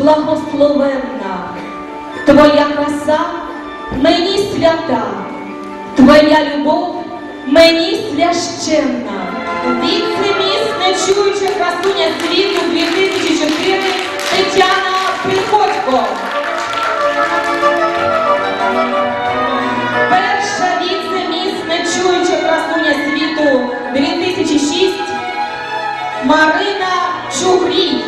благословенна, Твоя краса мені свята, Твоя любов мені священна. Віце-міс, нечуюча красуня світу 2004 Тетяна Приходько. Перша віце-міс, нечуюча красуня світу 2006 Марина Чугрій.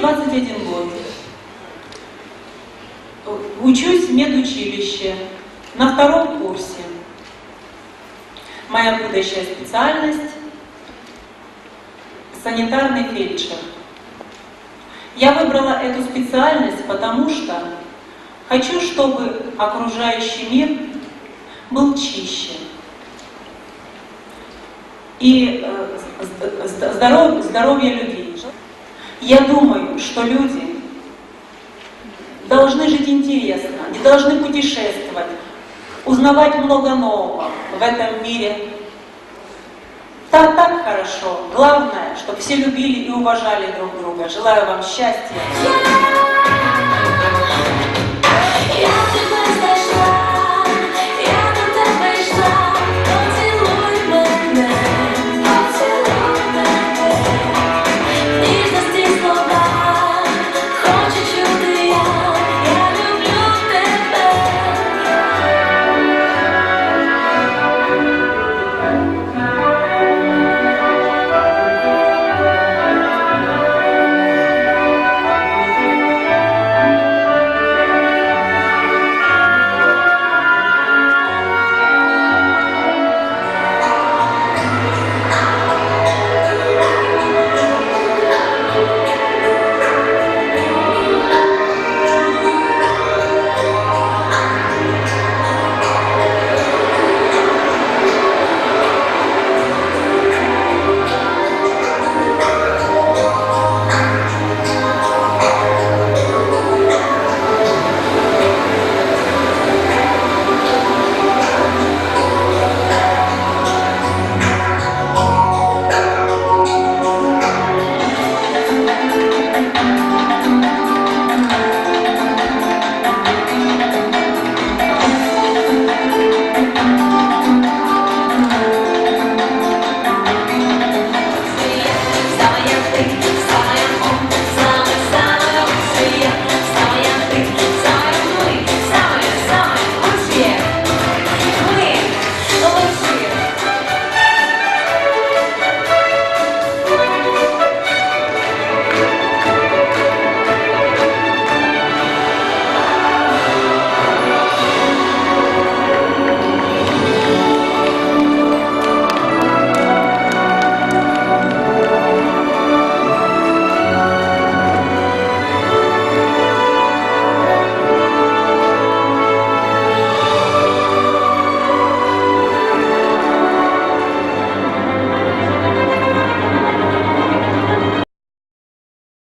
21 год. Учусь в медучилище на втором курсе. Моя будущая специальность – санитарный фельдшер. Я выбрала эту специальность, потому что хочу, чтобы окружающий мир был чище. И э, здоров- здоровье людей. Я думаю, что люди должны жить интересно, они должны путешествовать, узнавать много нового в этом мире. Так, так хорошо. Главное, чтобы все любили и уважали друг друга. Желаю вам счастья.